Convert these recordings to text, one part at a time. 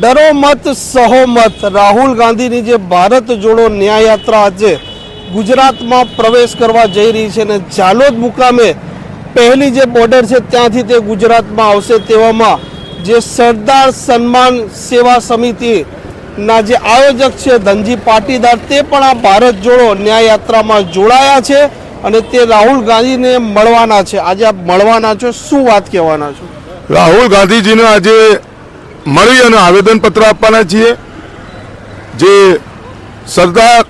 ડરો મત, સહો મત. રાહુલ ગાંધીની જે ભારત જોડો ન્યાય યાત્રા આજે ગુજરાતમાં પ્રવેશ કરવા જઈ રહી છે અને જાલોદ મુકામે પહેલી જે બોર્ડર છે ત્યાંથી તે ગુજરાતમાં આવશે તેવામાં જે સરદાર સન્માન સેવા સમિતિના જે આયોજક છે ધનજી પાટીદાર તે પણ આ ભારત જોડો ન્યાય યાત્રામાં જોડાયા છે અને તે રાહુલ ગાંધીને મળવાના છે. આજે આપ મળવાના છો, શું વાત કહેવાના છો? રાહુલ ગાંધીજીને આજે મળી અને આવેદનપત્ર આપવાના છીએ. જે સરદાર,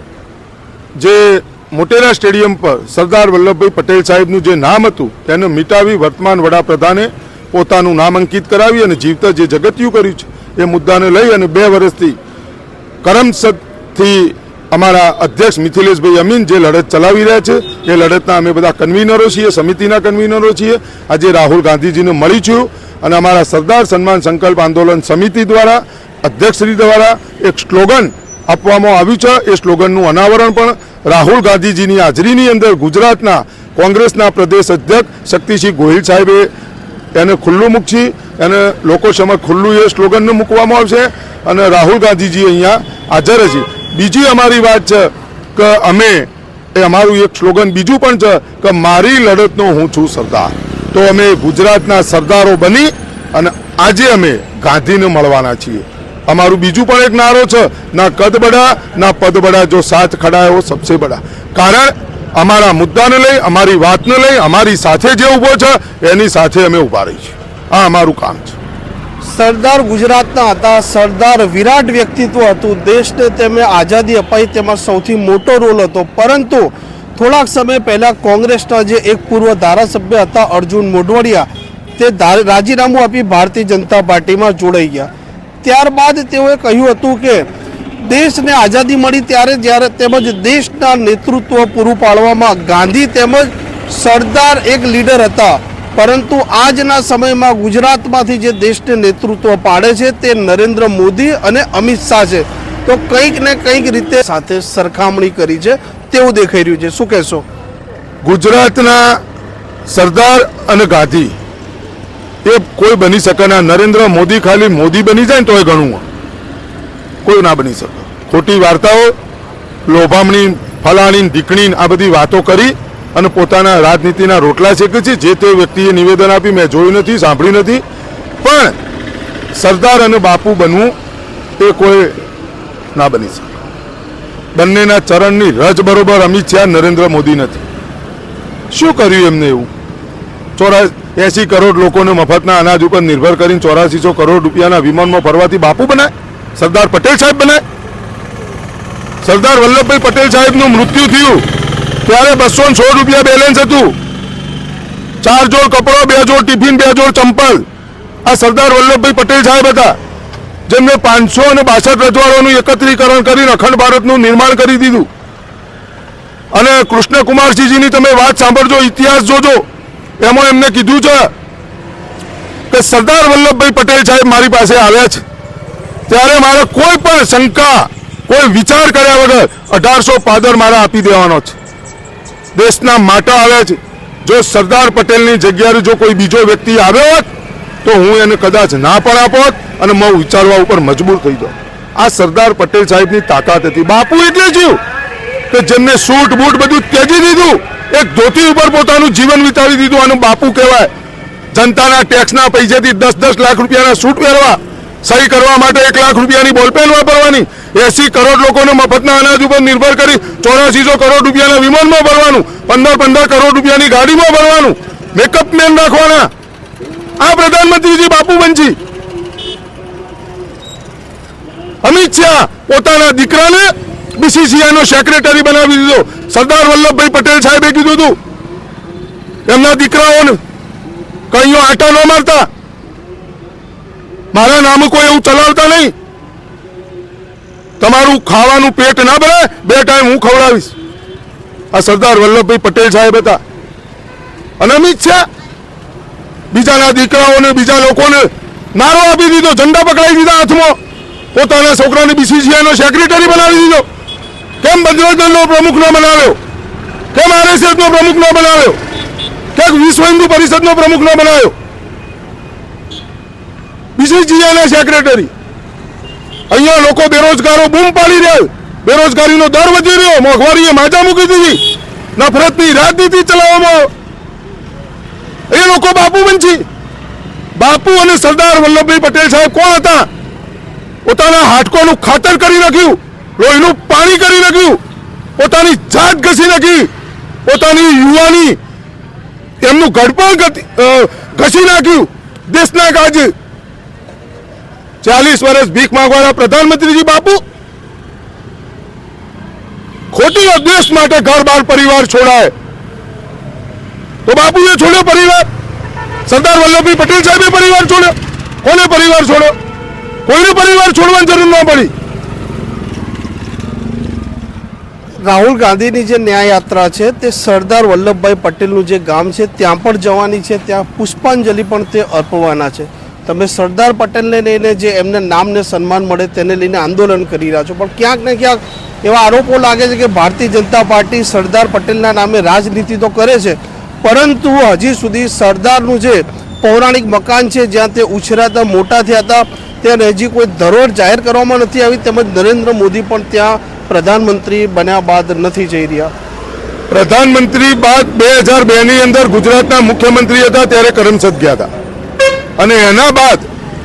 જે મોટેરા સ્ટેડિયમ પર સરદાર વલ્લભભાઈ પટેલ સાહેબનું જે નામ હતું, તેને મિટાવી વર્તમાન વડાપ્રધાને પોતાનું નામ અંકિત કરાવી અને જીવતા જે જગત્યું કર્યું છે, એ મુદ્દાને લઈ અને બે વર્ષથી કરમસદથી અમારા અધ્યક્ષ મિથિલેશભાઈ અમીન જે લડત ચલાવી રહ્યા છે, એ લડતના અમે બધા કન્વીનરો છીએ, સમિતિના કન્વીનરો છીએ. આજે રાહુલ ગાંધીજીને મળી છું. અને અમારા સરદાર સન્માન સંકલ્પ આંદોલન સમિતિ દ્વારા, અધ્યક્ષશ્રી દ્વારા એક સ્લોગન આપવામાં આવ્યું છે. એ સ્લોગનનું અનાવરણ પણ રાહુલ ગાંધીજીની હાજરીની અંદર ગુજરાતના કોંગ્રેસના પ્રદેશ અધ્યક્ષ શક્તિસિંહ ગોહિલ સાહેબે એને ખુલ્લું મૂકશી એને લોકો સમક્ષ ખુલ્લું એ સ્લોગનને મૂકવામાં આવશે અને રાહુલ ગાંધીજી અહીંયા હાજર છે બીજી અમારી વાત છે કે અમે, એ અમારું એક સ્લોગન બીજું પણ છે કે મારી લડતનો હું છું સરદાર. તો અમે ગુજરાતના સરદારો બની અને આજે અમે ગાંધીને મળવાના છીએ. અમારું બીજું પણ એક નારો છે, ના કદ બડા ના પદ બડા જો સાથ ખડા એવો સબસે બડા. કારણ અમારા મુદ્દાને લઈ, અમારી વાતને લઈ, અમારી સાથે જે ઊભો છે, એની સાથે અમે ઊભા રહી છીએ. આ અમારું કામ છે. સરદાર ગુજરાતના હતા, સરદાર વિરાટ વ્યક્તિત્વ હતું. દેશને તેમને આઝાદી અપાઈ, તેમાં સૌથી મોટો રોલ હતો. પરંતુ થોડાક સમય પહેલા કોંગ્રેસના જે એક પૂર્વ ધારાસભ્ય હતા અર્જુન મોઢવાડિયા, તે રાજીનામું આપી ભારતીય જનતા પાર્ટીમાં જોડાઈ ગયા. ત્યારબાદ તેઓએ કહ્યું હતું કે, દેશને આઝાદી મળી ત્યારે જ્યારે તેમજ દેશના નેતૃત્વ પૂરું પાડવામાં ગાંધી તેમજ સરદાર એક લીડર હતા. પરંતુ આજના સમયમાં ગુજરાતમાંથી જે દેશને નેતૃત્વ પાડે છે તે નરેન્દ્ર મોદી અને અમિત શાહ છે. તો કંઈક ને કંઈક રીતે સાથે સરખામણી કરી છે, તેવું દેખાઈ રહ્યું છે. શું કહેશો? ગુજરાતના સરદાર અને ગાંધી, એ કોઈ બની શકે ના. નરેન્દ્ર મોદી ખાલી મોદી બની જાય ને તોય ઘણું કોઈ ના બની શકે. ખોટી વાર્તાઓ, લોભામણી, ફલાણી, દીકણી, આ બધી વાતો કરી અને પોતાના રાજનીતિના રોટલા શેકે છે. જે તે વ્યક્તિએ નિવેદન આપી, મેં જોયું નથી, સાંભળ્યું નથી. પણ સરદાર અને બાપુ બનવું, એ કોઈ ના બની શકે. બંનેના ચરણની રજ બરોબર અમિત શાહ, નરેન્દ્ર મોદી નથી. શું કર્યું એમને એવું? ચોરા એસી કરોડ લોકોને મફતના અનાજ ઉપર નિર્ભર કરીને ચોરાસીસો કરોડ રૂપિયાના વિમાનમાં ફરવાથી બાપુ બનાય? સરદાર પટેલ સાહેબ બનાય? સરદાર વલ્લભભાઈ પટેલ સાહેબનું મૃત્યુ થયું. ત્યારે બસો સોળ રૂપિયા બેલેન્સ હતું. ચાર જોડ કપડો, બે જોડ ટિફિન, બે જોડ ચંપલ. આ સરદાર વલ્લભભાઈ પટેલ સાહેબ હતા. જેમને પાંચસો અને બાસઠ રજવાડોનું એકત્રીકરણ કરીને અખંડ ભારતનું નિર્માણ કરી દીધું. અને કૃષ્ણકુમારસિંહજીની તમે વાત સાંભળજો, ઇતિહાસ જોજો. એમાં એમને કીધું છે કે સરદાર વલ્લભભાઈ પટેલ સાહેબ મારી પાસે આવ્યા છે. ત્યારે મારે કોઈ પણ શંકા, કોઈ વિચાર કર્યા વગર અઢારસો પાદર મારે આપી દેવાનો છે. દેશના માટા આવ્યા છે. જો સરદાર પટેલની જગ્યાએ જો કોઈ બીજો વ્યક્તિ આવ્યો હોત તો હું એને કદાચ ના પણ આપોત અને હું વિચારવા ઉપર મજબૂર થઈ જાઉં. આ સરદાર પટેલ સાહેબની તાકાત હતી. બાપુ એટલે જીવ કે જેમને સૂટ બૂટ બધું ત્યજી દીધું, એક ધોતી ઉપર પોતાનું જીવન વિતાવી દીધું આનું બાપુ કહેવાય. જનતાના ટેક્સના પૈસેથી દસ દસ લાખ રૂપિયાના સૂટ પહેરવા સહી કરવા માટે એક લાખ રૂપિયાની બોલપેન વાપરવાની, એસી કરોડ લોકોને મફતના અનાજ ઉપર નિર્ભર કરી ચોરાસીસો કરોડ રૂપિયાના વિમાનમાં ભરવાનું, પંદર પંદર કરોડ રૂપિયાની ગાડીમાં ભરવાનું મેકઅપ મેન રાખવાના. આ પ્રધાનમંત્રીજી બાપુ બનજી અમિત શાહ પોતાના દીકરાને બીસીસીઆઈ નો સેક્રેટરી બનાવી દીધો. સરદાર વલ્લભભાઈ પટેલ સાહેબે કીધું હતું. એમના દીકરાઓને કઈઓ આટા ન મારતા. મારા નામ કોઈ એવું ચલાવતા નહીં. તમારું ખાવાનું પેટ ના ભરે, બે ટાઈમ હું ખવડાવીશ. આ સરદાર વલ્લભભાઈ પટેલ સાહેબ હતા. અને અમિત શાહ બીજાના દીકરાઓને, બીજા લોકોને નારો આપી દીધો, ઝંડા પકડાઈ દીધા હાથમાં. પોતાના છોકરાને બીસીસીઆઈનો સેક્રેટરી બનાવી દીધો. કેમ બંધનો પ્રમુખ ન બનાવ્યો? કેમ આરએસએસનો પ્રમુખ ન બનાવ્યો? કેમ વિશ્વ હિન્દુ પરિષદ નો પ્રમુખ ન બનાવ્યો? બીસીસીઆઈના સેક્રેટરી અહીંયા લોકો બેરોજગારો બૂમ પાડી રહ્યા બેરોજગારીનો દર વધી રહ્યો. મોંઘવારીએ માજા મૂકી દીધી. નફરતની રાજનીતિ ચલાવવામાં. એ લોકો બાપુ બનશે બાપુ અને સરદાર વલ્લભભાઈ પટેલ સાહેબ કોણ હતા? પોતાના હાડકોનું ખાતર કરી નાખ્યું, લોહીનું પાણી કરી નાખ્યું, પોતાની જાત ઘસી નાખી, પોતાની યુવાની એમનું ઘડપણ ઘસી નાખ્યું. દેશના કાજે ચાલીસ વર્ષ ભીખ માંગવાના પ્રધાનમંત્રીજી બાપુ. ખોટી દેશ માટે ઘર બાર પરિવાર છોડાય. તો બાપુએ છોડ્યો પરિવાર. સરદાર વલ્લભભાઈ પટેલ સાહેબે પરિવાર છોડ્યો. કોને પરિવાર છોડ્યો? કોઈને પરિવાર છોડવાની જરૂર ન પડી. રાહુલ ગાંધીની જે ન્યાય યાત્રા છે, તે સરદાર વલ્લભભાઈ પટેલનું જે ગામ છે, ત્યાં પણ જવાની છે, ત્યાં પુષ્પાંજલિ પણ તે અર્પવાના છે. તમે સરદાર પટેલને લઈને જે એમને નામને સન્માન મળે, તેને લઈને આંદોલન કરી રહ્યા છો. પણ ક્યાંક ને ક્યાંક એવા આરોપો લાગે છે કે ભારતીય જનતા પાર્ટી સરદાર પટેલના નામે રાજનીતિ તો કરે છે પરંતુ હજી સુધી સરદારનું જે પૌરાણિક મકાન છે, જ્યાં તે ઉછેરાતા મોટા થયા હતા, ત્યાં હજી કોઈ ધરોહર જાહેર કરવામાં નથી આવી, તેમજ નરેન્દ્ર મોદી પણ ત્યાં પ્રધાનમંત્રી બન્યા બાદ નથી જઈ રહ્યા. પ્રધાનમંત્રી બાદ બે હજાર બેની અંદર ગુજરાતના મુખ્યમંત્રી હતા, ત્યારે કરમસદ ગયા હતા. અને એના બાદ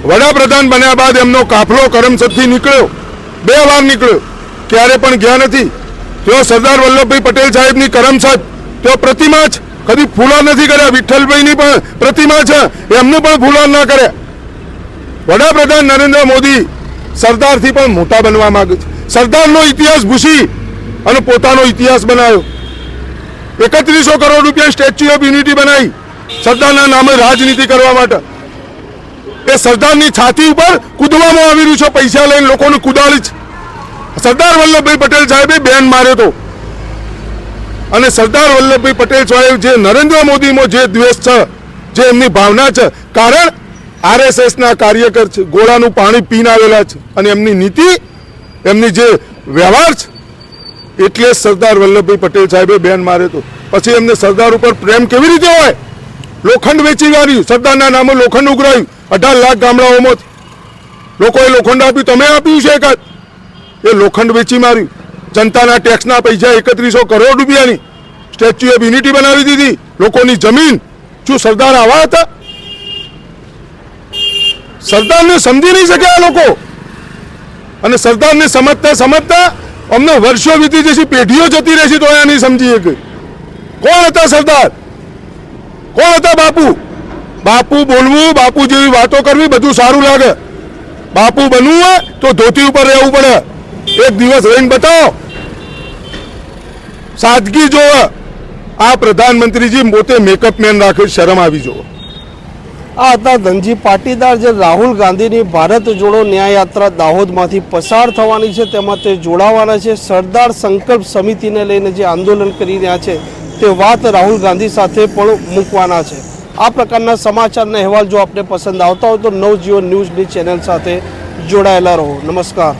વડાપ્રધાન બન્યા બાદ એમનો કાફલો કરમસદથી નીકળ્યો. બે વાર નીકળ્યો. ક્યારે પણ ગયા નથી. તેઓ સરદાર વલ્લભભાઈ પટેલ સાહેબની કરમસદ તેઓ પ્રતિમા જ કદી ફૂલા નથી કર્યા, વિઠ્ઠલભાઈની પણ પ્રતિમા છે, એમને પણ ફૂલા ના કર્યા. વડાપ્રધાન નરેન્દ્ર મોદી સરદારથી પણ મોટા બનવા માંગે છે. સરદારનો ઇતિહાસ ભૂસી અને પોતાનો ઇતિહાસ બનાવ્યો. એકત્રીસો કરોડ રૂપિયા સ્ટેચ્યુ ઓફ યુનિટી બનાવી સરદારના નામે રાજનીતિ કરવા માટે. એ સરદારની છાતી ઉપર કૂદવામાં આવી રહ્યું છે, પૈસા લઈને લોકોને કુદાળી છે. સરદાર વલ્લભભાઈ પટેલ સાહેબે બેન માર્યો હતો. અને સરદાર વલ્લભભાઈ પટેલ સાહેબ જે નરેન્દ્ર મોદીમાં જે દ્વેષ છે, જે એમની ભાવના છે, કારણ આરએસએસના કાર્યકર છે, ગોળાનું પાણી પીને આવેલા છે અને એમની નીતિ, એમની જે વ્યવહાર છે, એટલે સરદાર વલ્લભભાઈ પટેલ સાહેબે બેન મારે તો પછી એમને સરદાર ઉપર પ્રેમ કેવી રીતે હોય? લોખંડ વેચી વાળ્યું સરદારના નામે લોખંડ ઉઘરાયું, અઢાર લાખ ગામડાઓમાં લોકોએ લોખંડ આપ્યું, તમે આપ્યું છે એકાદ? એ લોખંડ વેચી માર્યું. જનતાના ટેક્સના પૈસા એકત્રીસો કરોડ રૂપિયાની સ્ટેચ્યુ ઓફ યુનિટી બનાવી દીધી. લોકોની જમીન, શું સરદાર આવા હતા? સરદારને સમજી નહીં શક્યા આ લોકો. અને સરદારને સમજતા સમજતા અમને વર્ષો વીતી જશે, પેઢીઓ જતી રહેશે તો એ નહીં સમજી શકે કોણ હતા સરદાર? કોણ હતા બાપુ? બાપુ બોલવું, બાપુ જેવી વાતો કરવી બધું સારું લાગે. બાપુ બનવું હોય તો ધોતી ઉપર રહેવું પડે. એક દિવસ રહીને બતાવો. સાદગી જોવે. આ પ્રધાનમંત્રીજી પોતે મેકઅપ મેન રાખે શરમ આવી જુઓ આ હતા ધનજી પાટીદાર જે રાહુલ ગાંધીની ભારત જોડો ન્યાય યાત્રા દાહોદમાંથી પસાર થવાની છે, તેમાં તે જોડાવાના છે. સરદાર સંકલ્પ સમિતિને લઈને જે આંદોલન કરી રહ્યા છે, તે વાત રાહુલ ગાંધી સાથે પણ મૂકવાના છે. આ પ્રકારના સમાચારના અહેવાલ જો આપને પસંદ આવતા હોય તો નવજીવન ન્યૂઝની ચેનલ સાથે જોડાયેલા રહો. નમસ્કાર.